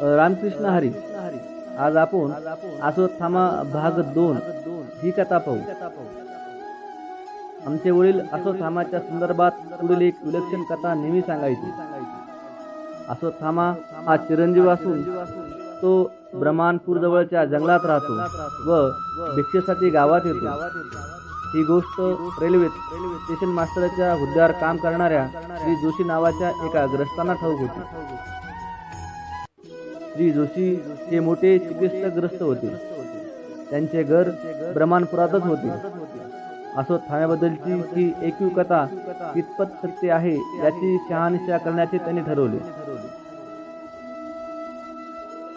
रामकृष्ण हरी. आज आपण अश्वत्थामा भाग दोन ही कथा पाहू. आमचे वडील अश्वत्थामाच्या संदर्भात पुढील एक विलक्षण कथा नेहमी सांगायची. अश्वत्थामा हा चिरंजीव असून तो ब्रह्मानपूर जवळच्या जंगलात राहतो व भिक्षेसाठी गावात येतो. ही गोष्ट रेल्वेत स्टेशन मास्टरच्या हुद्द्यावर काम करणाऱ्या श्री जोशी नावाच्या एका ग्रस्तांना ठाऊक होती. श्री जोशी हे मोठे चिकित्सकग्रस्त होते. त्यांचे घर ब्रह्मानपुरातच होते. असो ठाण्याबद्दलची ही एकूण कथा कितपत सत्य आहे याची शहानिशा करण्याचे त्यांनी ठरवले.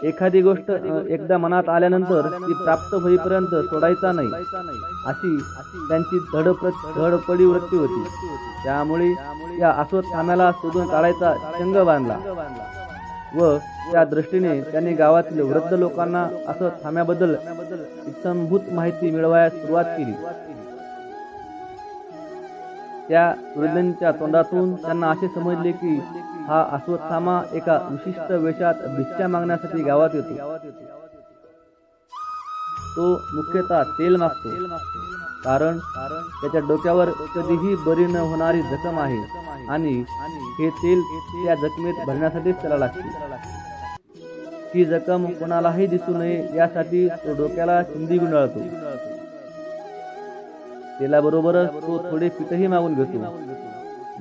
एखादी गोष्ट एकदा मनात आल्यानंतर ती प्राप्त होईपर्यंत सोडायचा नाही अशी त्यांची धडप्र धडपडी वृत्ती होती. त्यामुळे या अश्वत्थाम्याला शोधून काढायचा चंग बांधला. व त्या दृष्टीने त्यांनी गावातील वृद्ध लोकांना असं थांब्याबद्दल इत्थंभूत माहिती मिळवायला सुरुवात केली. त्या वृद्धांच्या तोंडातून त्यांना असे समजले की हा अश्वत्थामा एका विशिष्ट वेशात भिक्षा मागण्यासाठी गावात येतो. तो मुख्यतः तेल मागतो कारण त्याच्या डोक्यावर कधीही बरी न होणारी जखम आहे. आणि हे तेल त्या जखमेत भरण्यासाठीच त्याला लागते. ही जखम कोणालाही दिसू नये यासाठी तो डोक्याला चिंदी गुंडाळतो. तेलाबरोबरच तो थोडे पीठही मागून घेतो.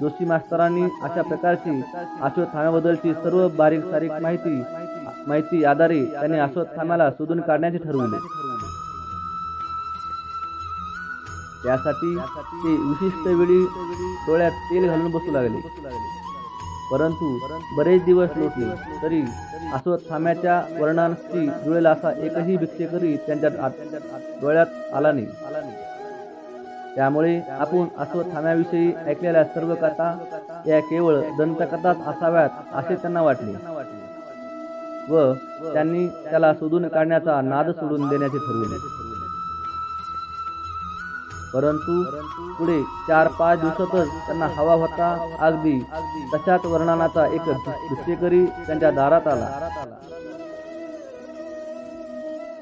जोशी मास्तरांनी अशा प्रकारची अश्वत्थाम्याबद्दलची सर्व बारीक सारीक माहिती माहिती आधारे त्याने अश्वत्थाम्याला शोधून काढण्याचे ठरवले. त्यासाठी ते विशिष्ट वेळी डोळ्यात तेल घालून बसू लागले. परंतु बरेच दिवस लोटले तरी अश्वत्थाम्याच्या वर्णांशी जुळेल असा एकही भिक्षेकरी त्यांच्या डोळ्यात आला नाही. त्यामुळे आपण अश्वत्थाम्याविषयी ऐकलेल्या सर्व कथा या केवळ दंतकथाच असाव्यात असे त्यांना वाटले. व त्यांनी त्याला शोधून काढण्याचा नाद सोडून देण्याचे ठरविले. परंतु पुढे चार पाच दिवसातच त्यांना हवा होता. अगदी तशाच वर्णनाचा एक भिक्षेकरी त्यांच्या दारात आला.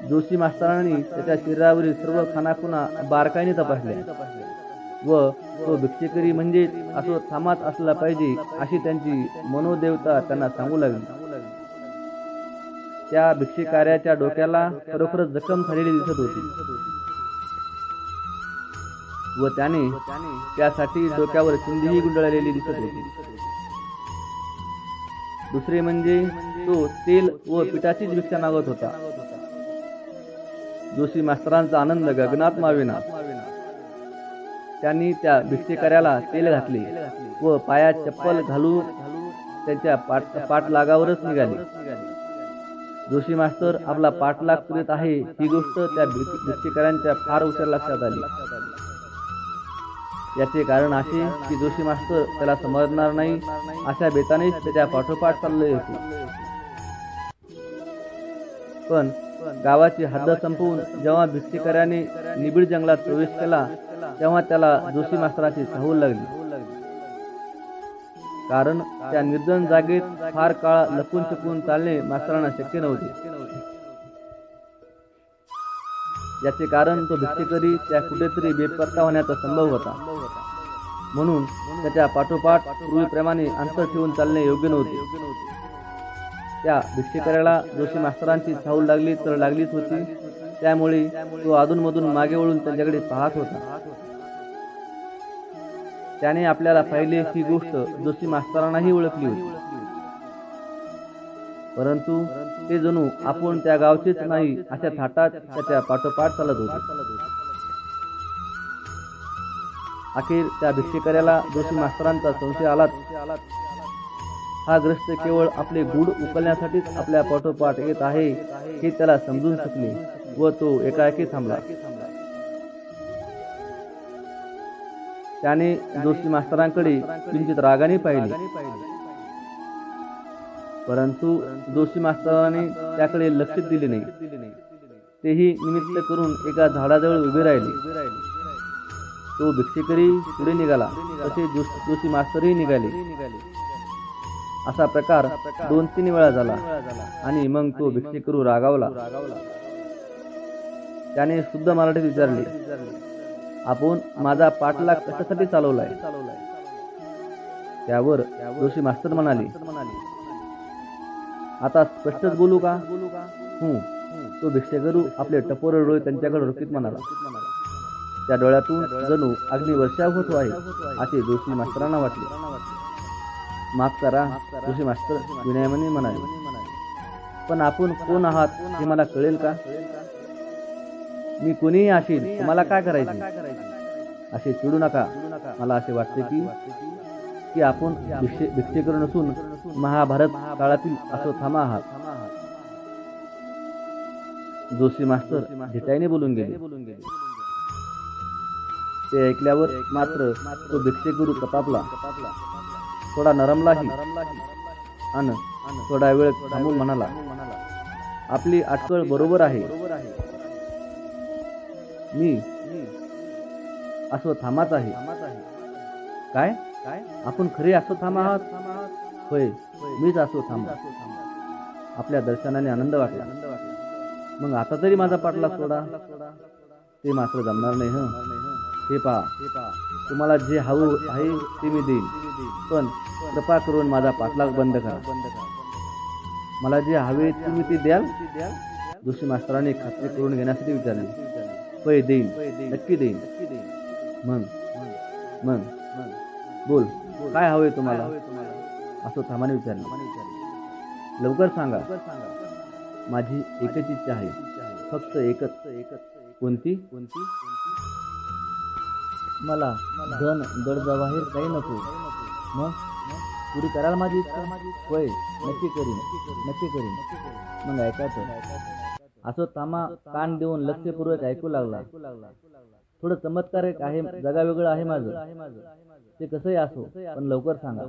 जोशी मास्तरांनी त्याच्या शरीरावरील सर्व खानाखुना बारकाईने तपासल्या. व तो भिक्षेकरी म्हणजे असो थांबाच असला पाहिजे अशी त्यांची मनोदेवता त्यांना सांगू लागली. त्या भिक्षेकार्याच्या डोक्याला खरोखरच जखम झालेली दिसत होती. व त्याने त्यासाठी डोक्यावर चिंधीही गुंडळलेली दिसत होती. दुसरे म्हणजे तो तेल व पिठाचीच भिक्षा मागत होता. जोशी मास्तरांचा आनंद गगनात मावेना. त्यांनी त्या भिक्षेकऱ्याला तेल घातले व पायात चप्पल घालून त्यांच्या पाठ पाठलागावरच निघाले. जोशी मास्तर आपला पाठलाग करीत आहे ही गोष्ट त्या भिक्षेकऱ्यांच्या फार उशीर लक्षात आली. याचे कारण असे की जोशी मास्तर त्याला समजणार नाही अशा बेतानेच त्याच्या पाठोपाठ चालले होते. पण गावाची हद्द संपवून जेव्हा भिक्षेकऱ्याने निबिड जंगलात प्रवेश केला तेव्हा त्याला जोशी मास्तराची चाहूल लागली. कारण त्या निर्जन जागेत फार काळ लपून चुकून चालणे मास्तरांना शक्य नव्हते. याचे कारण तो भिक्षेकरी त्या कुठेतरी बेपत्ता होण्याचा संभव होता. म्हणून त्याच्या पाठोपाठ पूर्वीप्रमाणे अंतर ठेवून चालणे योग्य नव्हते. त्या भिक्षेकऱ्याला जोशी मास्तरांची चाहूल लागली तर लागलीच होती. त्यामुळे तो अधूनमधून मागे वळून त्यांच्याकडे पाहत होता. त्याने आपल्याला पाहिले ही गोष्ट जोशी मास्तरांनाही ओळखली होती. परंतु ते जणू आपण त्या गावचेच नाही अशा थाटात त्याच्या पाठोपाठ चालत होते. अखेर त्या भिक्षेकऱ्याला जोशी मास्तरांचा संशय आलाच. हा ग्रस्त केवळ आपले गुड उकलण्यासाठीच आपल्या पाठोपाठ येत आहे हे त्याला समजून शकले व तो एकाएकी थांबला. त्याने जोशी मास्तरांकडे किंचित रागाने पाहिले. परंतु जोशी मास्तराने त्याकडे लक्ष दिले नाही. तेही निमित्त करून एका झाडाजवळ उभे राहिले. तो भिक्षेकरी पुढे निघाला. तसे जोशी मास्तरही निघाले. असा प्रकार दोन तीन वेळा झाला आणि मग तो भिक्षेकरू रागावला. त्याने शुद्ध मराठीत विचारले आपण माझा पाठलाग कशासाठी चालवलाय? त्यावर जोशी मास्तर म्हणाले आता स्पष्टच बोलू का? हं. तो भिक्षेकरू आपले टपोरे डोळे त्यांच्याकडे रोखीत म्हणाला. त्या डोळ्यातून जणू अग्नी वर्षाव होतो आहे. असे जोशी मास्तरांना वाटले. माफ करा जोशी मास्तर विनयामने म्हणाले. पण आपण कोण आहात हे मला कळेल का? मी कोणीही असेल तुम्हाला काय करायचे? असे चिडू नका. मला असे वाटते की की आपण भिक्षे भिक्षेकरू नसून महाभारत काळातील अश्वत्थामा आहात. जोशी मास्टर धिटाईने बोलून गेले. ते ऐकल्यावर मात्र तो भिक्षेगुरु कपापला थोडा नरमलाही आणि थोडा वेळ थांबून म्हणाला आपली अटकळ बरोबर आहे. मी अश्वत्थामाच आहे. काय? काय आपण खरे थांबा आहात? होय. मीच अश्वत्थामा आपल्या दर्शनाने आनंद वाटला. मग आता तरी माझा पाठला सोडा. ते मात्र जमणार नाही हं. हे. पहा. तुम्हाला जे हवं आहे ते मी देईन. पण कृपा करून माझा पाठलाग बंद करा. मला जे हवे तुम्ही ते द्याल. जोशी मास्तराने खात्री करून घेण्यासाठी विचारले. होय देईन. नक्की देईन. मग मग बोल. काय हवे तुम्हाला? असं थामाने विचारलं. लवकर सांगा. माझी एकच इच्छा आहे. फक्त एकच. एकच कोणती? कोणती मला धन दड जवाहीर काही नको. मग? पुरी कराल माझी इच्छा? होय नक्की करीन. नक्की करीन. मग ऐकायचं. असं थांबा कान देऊन लक्षपूर्वक ऐकू लागला. थोडं चमत्कारिक आहे जगा वेगळं आहे माझं. ते कसंही असो पण लवकर सांगा.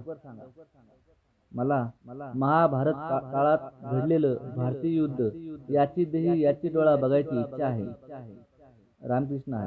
मला महाभारत काळात घडलेलं भारतीय युद्ध याची देही याची डोळा बघायची इच्छा आहे. रामकृष्ण.